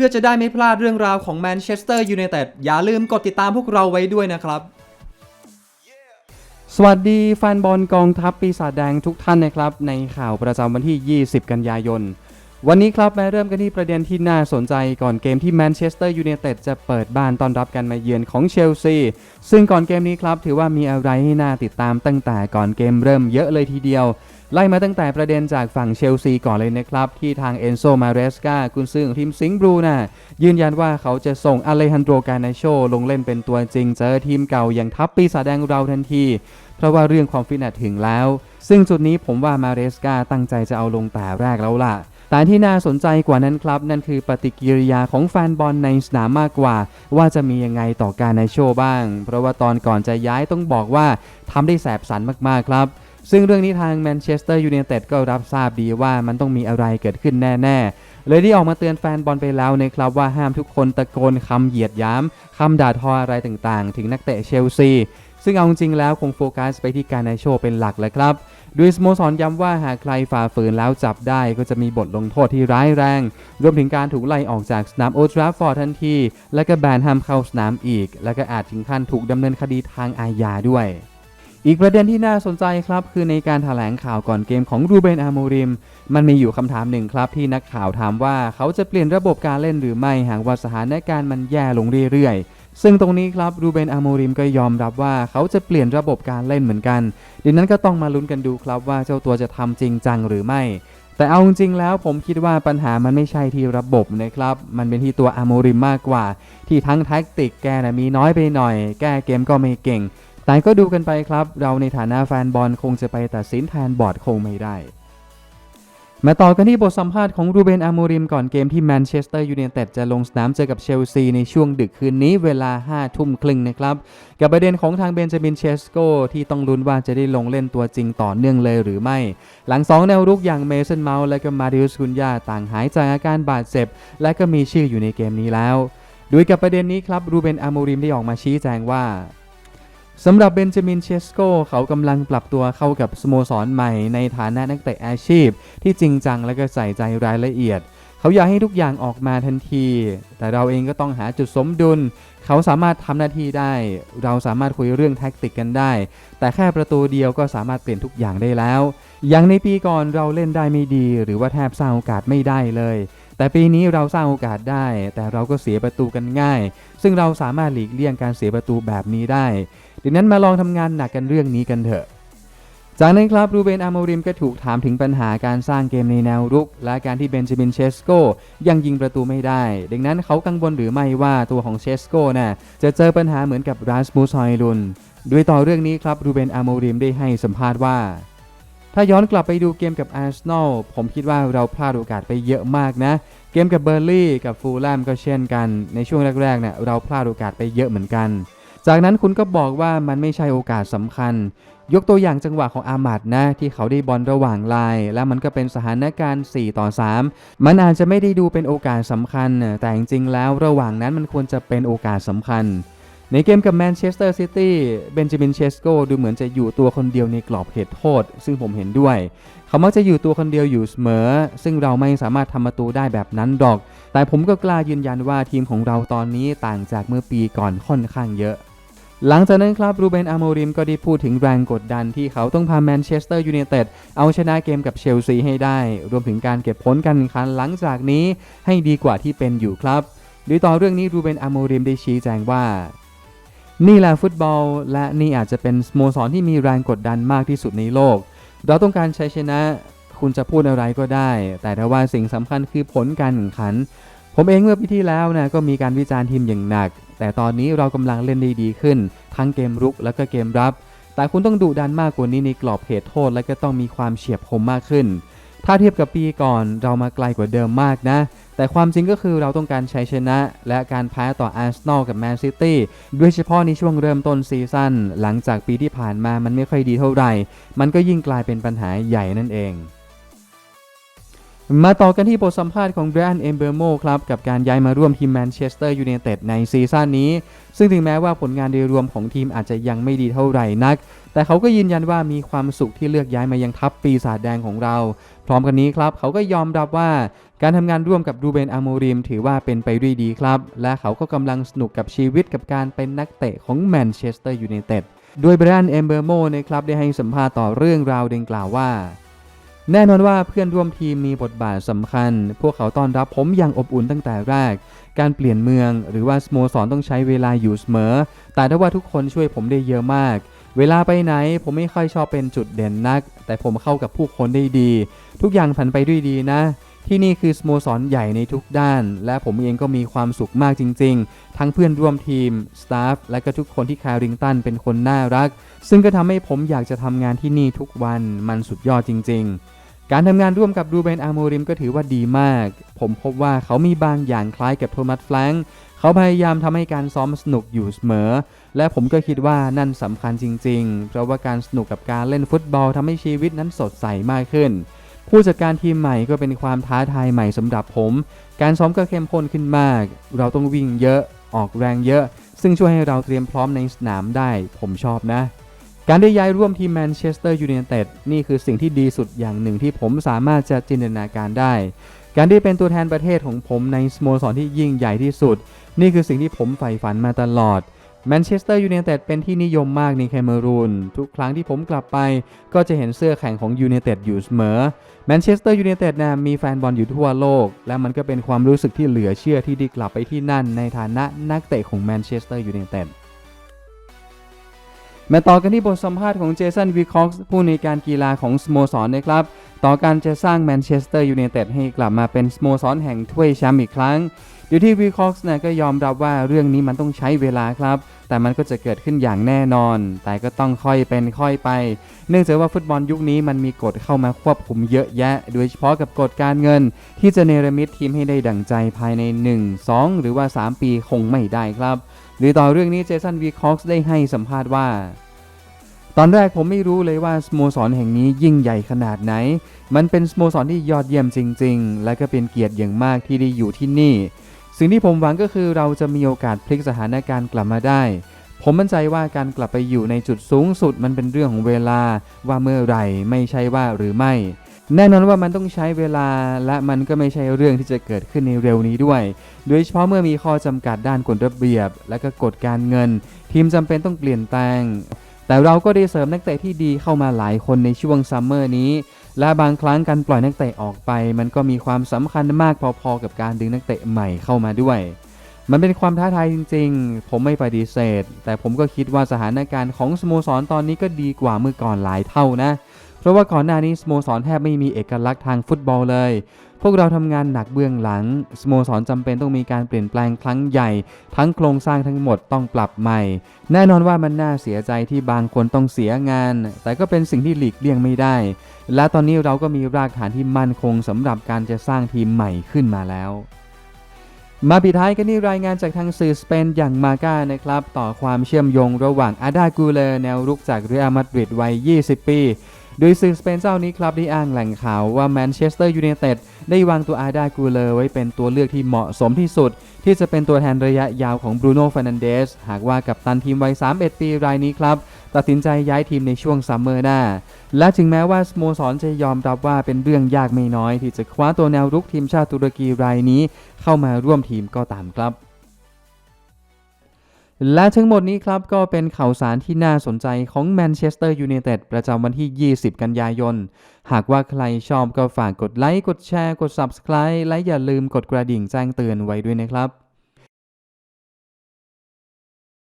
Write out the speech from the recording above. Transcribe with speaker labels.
Speaker 1: พื่อจะได้ไม่พลาดเรื่องราวของแมนเชสเตอร์ยูไนเต็ดอย่าลืมกดติดตามพวกเราไว้ด้วยนะครับ
Speaker 2: สวัสดีแฟนบอลกองทัพปีศาจแดงทุกท่านนะครับ ในข่าวประจำวันที่ 20 กันยายน วันนี้ครับมาเริ่มกันที่ประเด็นที่น่าสนใจก่อนเกมที่แมนเชสเตอร์ยูไนเต็ดจะเปิดบ้านต้อนรับกันมาเยือนของเชลซี ซึ่งก่อนเกมนี้ครับถือว่ามีอะไรให้น่าติดตามตั้งแต่ก่อนเกมเริ่มเยอะเลยทีเดียว ไล่มาตั้งแต่ประเด็นจากฝั่งเชลซีก่อนเลยนะครับ ที่ทางเอนโซมาเรสกากุนซือของทีมสิงห์บลูน่ะยืนยันว่าเขาจะส่งอเลฮันโดรกานาโชลงเล่นเป็นตัวจริงเจอทีมเก่าอย่างทัพปีศาจแดงเราทันที เพราะว่าเรื่องความฟิตเนสถึงแล้ว ซึ่งจุดนี้ผมว่ามาเรสกาตั้งใจจะเอาลงแต่แรกแล้วล่ะ แต่ที่น่าสนใจกว่านั้นครับ นั่นคือปฏิกิริยาของแฟนบอลในสนามมากกว่า ว่าจะมียังไงต่อการในโชว์บ้าง เพราะว่าตอนก่อนจะย้ายต้องบอกว่าทำได้แสบสันมากๆครับซึ่งเรื่องนี้ทางแมนเชสเตอร์ยูไนเต็ดก็รับทราบดีว่ามันต้องมีอะไรเกิดขึ้นแน่ๆ เลยได้ออกมาเตือนแฟนบอลไปแล้วนะครับว่าห้ามทุกคนตะโกนคำเหยียดยามคำด่าทออะไรต่างๆ ถึงนักเตะเชลซี ซึ่งเอาจริงแล้วคงโฟกัสไปที่การในโชว์เป็นหลักแหละครับ โดยสโมสรย้ำว่าหากใครฝ่าฝืนแล้วจับได้ ก็จะมีบทลงโทษที่ร้ายแรง รวมถึงการถูกไล่ออกจากสนามโอทราฟอร์ทันที และก็แบนห้ามเข้าสนามอีก และก็อาจถึงขั้นถูกดำเนินคดีทางอาญาด้วยอีกประเด็นที่น่าสนใจครับ คือในการถแถลงข่าวก่อนเกมของรูเบนอาโมริม มันมีอยู่คำถามหนึ่งครับที่นักข่าวถามว่าเขาจะเปลี่ยนระบบการเล่นหรือไม่หากว่าสถานการณ์มันแย่ลงเรื่อยๆ ซึ่งตรงนี้ครับรูเบนอาโมริมก็ยอมรับว่าเขาจะเปลี่ยนระบบการเล่นเหมือนกันดังนั้นก็ต้องมาลุ้นกันดูครับว่าเจ้าตัวจะทำจริงจังหรือไม่ แต่เอาจริงแล้วผมคิดว่าปัญหามันไม่ใช่ที่ระบบนะครับ มันเป็นที่ตัวอาโมริมมากกว่า ที่ทั้งแท็กติกแกนะมีน้อยไปหน่อย แก้เกมก็ไม่เก่ง แต่ก็ดูกันไปครับ เราในฐานะแฟนบอลคงจะไปตัดสินแทนบอร์ดคงไม่ได้ มาต่อกันที่บทสัมภาษณ์ของรูเบนอาโมริมก่อนเกมที่แมนเชสเตอร์ยูไนเต็ดจะลงสนามเจอกับเชลซีในช่วงดึกคืนนี้เวลา 5 ทุ่มครึ่งนะครับ กับประเด็นของทางเบนจามินเชสโกที่ต้องลุ้นว่าจะได้ลงเล่นตัวจริงต่อเนื่องเลยหรือไม่ หลัง 2 แนวรุกอย่างเมสันเมาส์และก็มาดิอุสกุนยาต่างหายจากอาการบาดเจ็บ และก็มีชื่ออยู่ในเกมนี้แล้วโดยกับประเด็นนี้ครับรูเบนอาโมริมได้ออกมาชี้แจงว่า สำหรับเบนจามินเชสโกเขากำลังปรับตัวเข้ากับสโมสรใหม่ในฐานะนักเตะอาชีพ ที่จริงจังและก็ใส่ใจรายละเอียด เขาอยากให้ทุกอย่างออกมาทันที แต่เราเองก็ต้องหาจุดสมดุล เขาสามารถทำหน้าที่ได้ เราสามารถคุยเรื่องแท็กติกกันได้ แต่แค่ประตูเดียวก็สามารถเปลี่ยนทุกอย่างได้แล้ว อย่างในปีก่อนเราเล่นได้ไม่ดี หรือว่าแทบสร้างโอกาสไม่ได้เลยแต่ปีนี้เราสร้างโอกาสได้ แต่เราก็เสียประตูกันง่าย ซึ่งเราสามารถหลีกเลี่ยงการเสียประตูแบบนี้ได้ ดังนั้นมาลองทำงานหนักกันเรื่องนี้กันเถอะ จากนั้นครับรูเบนอาโมริมก็ถูกถามถึงปัญหาการสร้างเกมในแนวรุก และการที่เบนจามินเชสโกยังยิงประตูไม่ได้ ดังนั้นเขากังวลหรือไม่ว่าตัวของเชสโกน่ะจะเจอปัญหาเหมือนกับราสมูสฮอยลุนโดยต่อเรื่องนี้ครับรูเบนอาโมริมได้ให้สัมภาษณ์ว่าถ้าย้อนกลับไปดูเกมกับอาร์เซนอลผมคิดว่าเราพลาดโอกาสไปเยอะมากนะ เกมกับเบอร์ลี่กับฟูลแลมก็เช่นกัน ในช่วงแรกๆเนี่ยเราพลาดโอกาสไปเยอะเหมือนกัน จากนั้นคุณก็บอกว่ามันไม่ใช่โอกาสสำคัญ ยกตัวอย่างจังหวะของอามัดนะที่เขาได้บอลระหว่างลาย แล้วมันก็เป็นสถานการณ์ 4 ต่อ 3 มันอาจจะไม่ได้ดูเป็นโอกาสสำคัญ แต่จริงๆแล้วระหว่างนั้นมันควรจะเป็นโอกาสสำคัญ ในเกมกับแมนเชสเตอร์ซิตี้เบนจามินเชสโกดูเหมือนจะอยู่ตัวคนเดียวในกรอบเขตโทษ ซึ่งผมเห็นด้วย เขามักจะอยู่ตัวคนเดียวอยู่เสมอ ซึ่งเราไม่สามารถทำประตูได้แบบนั้นดอก แต่ผมก็กล้ายืนยันว่าทีมของเราตอนนี้ต่างจากเมื่อปีก่อนค่อนข้างเยอะ หลังจากนั้นครับรูเบนอาโมริมก็ได้พูดถึงแรงกดดันที่เขาต้องพาแมนเชสเตอร์ยูไนเต็ดเอาชนะเกมกับเชลซีให้ได้ รวมถึงการเก็บผลการแข่งขันหลังจากนี้ให้ดีกว่าที่เป็นอยู่ครับโดยต่อเรื่องนี้รูเบนอาโมริมได้ชี้แจงว่า นี่แหละฟุตบอล และนี่อาจจะเป็นสโมสรที่มีแรงกดดันมากที่สุดในโลก เราต้องการชัยชนะคุณจะพูดอะไรก็ได้ แต่ถ้าว่าสิ่งสำคัญคือผลการแข่งขัน ผมเองเมื่อปีที่แล้วนะก็มีการวิจารณ์ทีมอย่างหนัก แต่ตอนนี้เรากำลังเล่นได้ดีขึ้น ทั้งเกมรุกและก็เกมรับ แต่คุณต้องดุดันมากกว่านี้ในกรอบเขตโทษและก็ต้องมีความเฉียบคมมากขึ้น ถ้าเทียบกับปีก่อนเรามาไกลกว่าเดิมมากนะ แต่ความจริงก็คือเราต้องการชัยชนะ และการแพ้ต่ออาร์เซนอลกับแมนซิตี้โดยเฉพาะในช่วงเริ่มต้นซีซั่นหลังจากปีที่ผ่านมามันไม่ค่อยดีเท่าไหร่ มันก็ยิ่งกลายเป็นปัญหาใหญ่นั่นเอง มาต่อกันที่บทสัมภาษณ์ของ Brian e m b e r m o ครับ กับการย้ายมาร่วมทีมแมนเชสเตอร์ยูไนเต็ดในซีซั่นนี้ ซึ่งถึงแม้ว่าผลงานโดยรวมของทีมอาจจะยังไม่ดีเท่าไหร่นัก แต่เขาก็ยืนยันว่ามีความสุขที่เลือกย้ายมายังทัพปีศาจแดงของเรา พร้อมกันนี้ครับ เขาก็ยอมรับว่าการทำงานร่วมกับรูเบนอาโมริมถือว่าเป็นไปด้วยดีครับ และเขาก็กำลังสนุกกับชีวิตกับการเป็นนักเตะของแมนเชสเตอร์ยูไนเต็ดโดย Brian e m b e r m o นะครับได้ให้สัมภาษณ์ต่อเรื่องราวดังกล่าวว่า แน่นอนว่าเพื่อนร่วมทีมมีบทบาทสำคัญ พวกเขาต้อนรับผมอย่างอบอุ่นตั้งแต่แรก การเปลี่ยนเมือง หรือว่าสโมสรต้องใช้เวลาอยู่เสมอ แต่ถ้าว่าทุกคนช่วยผมได้เยอะมาก เวลาไปไหนผมไม่ค่อยชอบเป็นจุดเด่นนัก แต่ผมเข้ากับผู้คนได้ดี ทุกอย่างผ่านไปด้วยดีนะ ที่นี่คือสโมสรใหญ่ในทุกด้าน และผมเองก็มีความสุขมากจริง ๆ ทั้งเพื่อนร่วมทีม สตาฟ และก็ทุกคนที่คาริงตันเป็นคนน่ารัก ซึ่งก็ทำให้ผมอยากจะทำงานที่นี่ทุกวัน มันสุดยอดจริง ๆ การทำงานร่วมกับรูเบนอาโมริมก็ถือว่าดีมาก ผมพบว่าเขามีบางอย่างคล้ายกับโทมัสแฟรงค์เขาพยายามทำให้การซ้อมสนุกอยู่เสมอ และผมก็คิดว่านั่นสำคัญจริง ๆ เพราะว่าการสนุกกับการเล่นฟุตบอลทำให้ชีวิตนั้นสดใสมากขึ้น ผู้จัดการทีมใหม่ก็เป็นความท้าทายใหม่สำหรับผม การซ้อมก็เข้มข้นขึ้นมาก เราต้องวิ่งเยอะ ออกแรงเยอะ ซึ่งช่วยให้เราเตรียมพร้อมในสนามได้ ผมชอบนะ การได้ย้ายร่วมทีมแมนเชสเตอร์ยูไนเต็ดนี่คือสิ่งที่ดีสุดอย่างหนึ่งที่ผมสามารถจะจินตนาการได้ การได้เป็นตัวแทนประเทศของผมในสโมสรที่ยิ่งใหญ่ที่สุด นี่คือสิ่งที่ผมใฝ่ฝันมาตลอดแมนเชสเตอร์ยูไนเต็ดเป็นที่นิยมมากในแคเมรูนทุกครั้งที่ผมกลับไป ก็จะเห็นเสื้อแข่งของยูไนเต็ดอยู่เสมอแมนเชสเตอร์ยูไนเต็ดนะมีแฟนบอลอยู่ทั่วโลก และมันก็เป็นความรู้สึกที่เหลือเชื่อที่ได้กลับไปที่นั่นในฐานะนักเตะของแมนเชสเตอร์ยูไนเต็ด มาต่อกันที่บทสัมภาษณ์ของเจสันวีคอกส์ผู้ในการกีฬาของสโมสรนะครับ ต่อการจะสร้างแมนเชสเตอร์ยูไนเต็ดให้กลับมาเป็นสโมสรแห่งถ้วยแชมป์อีกครั้งโดยที่วีคอกส์นะก็ยอมรับว่าเรื่องนี้มันต้องใช้เวลาครับ แต่มันก็จะเกิดขึ้นอย่างแน่นอน แต่ก็ต้องค่อยเป็นค่อยไป เนื่องจากว่าฟุตบอลยุคนี้มันมีกฎเข้ามาควบคุมเยอะแยะ โดยเฉพาะกับกฎการเงิน ที่จะเนรมิตทีมให้ได้ดั่งใจภายใน 1 2 หรือว่า 3 ปีคงไม่ได้ครับ หรือต่อเรื่องนี้เจสันวีคอกส์ได้ให้สัมภาษณ์ว่า ตอนแรกผมไม่รู้เลยว่าสโมสรแห่งนี้ยิ่งใหญ่ขนาดไหน มันเป็นสโมสรที่ยอดเยี่ยมจริง ๆ และก็เป็นเกียรติอย่างมากที่ได้อยู่ที่นี่ สิ่งที่ผมหวังก็คือเราจะมีโอกาสพลิกสถานการณ์กลับมาได้ผมมั่นใจว่าการกลับไปอยู่ในจุดสูงสุดมันเป็นเรื่องของเวลาว่าเมื่อไหร่ไม่ใช่ว่าหรือไม่ แน่นอนว่ามันต้องใช้เวลาและมันก็ไม่ใช่เรื่องที่จะเกิดขึ้นในเร็วนี้ด้วย โดยเฉพาะเมื่อมีข้อจำกัดด้านกฎระเบียบ และก็กฎการเงิน ทีมจำเป็นต้องเปลี่ยนแปลง แต่เราก็ได้เสริมนักเตะที่ดีเข้ามาหลายคนในช่วงซัมเมอร์นี้ และบางครั้งการปล่อยนักเตะออกไป มันก็มีความสำคัญมากพอๆกับการดึงนักเตะใหม่เข้ามาด้วย มันเป็นความท้าทายจริง ๆ ผมไม่ปฏิเสธ แต่ผมก็คิดว่าสถานการณ์ของสโมสรตอนนี้ก็ดีกว่าเมื่อก่อนหลายเท่านะ เพราะว่าก่อนหน้านี้สโมสรแทบไม่มีเอกลักษณ์ทางฟุตบอลเลย พวกเราทำงานหนักเบื้องหลังสโมสรจำเป็นต้องมีการเปลี่ยนแปลงครั้งใหญ่ ทั้งโครงสร้างทั้งหมดต้องปรับใหม่ แน่นอนว่ามันน่าเสียใจที่บางคนต้องเสียงาน แต่ก็เป็นสิ่งที่หลีกเลี่ยงไม่ได้ และตอนนี้เราก็มีรากฐานที่มั่นคงสำหรับการจะสร้างทีมใหม่ขึ้นมาแล้วมาปิดท้ายกันที่รายงานจากทางสื่อสเปนอย่างมาก้านะครับ ต่อความเชื่อมโยงระหว่างอาดากูเล แนวรุกจากเรอัลมาดริดวัย 20 ปี โดยสื่อสเปนเจ้านี้ครับได้อ้างแหล่งข่าวว่าแมนเชสเตอร์ยูไนเต็ดได้วางตัวอาดากูเลอร์ไว้เป็นตัวเลือกที่เหมาะสมที่สุด ที่จะเป็นตัวแทนระยะยาวของบรูโน่ฟ r นันเดสหากว่ากับตันทีมวัย 31 ปีรายนี้ครับ ตัดสินใจย้ายทีมในช่วงซัมเมอร์หน้า และถึงแม้ว่าสโมสรจะยอมรับว่าเป็นเรื่องยากไม่น้อย ที่จะคว้าตัวแนวรุกทีมชาติตุรกีรายนี้ เข้ามาร่วมทีมก็ตามครับ และทั้งหมดนี้ครับก็เป็นข่าวสารที่น่าสนใจของแมนเชสเตอร์ยูไนเต็ดประจำวันที่ 20 กันยายน หากว่าใครชอบก็ฝากกดไลค์ กดแชร์ กด Subscribe และอย่าลืมกดกระดิ่งแจ้งเตือนไว้ด้วยนะครับ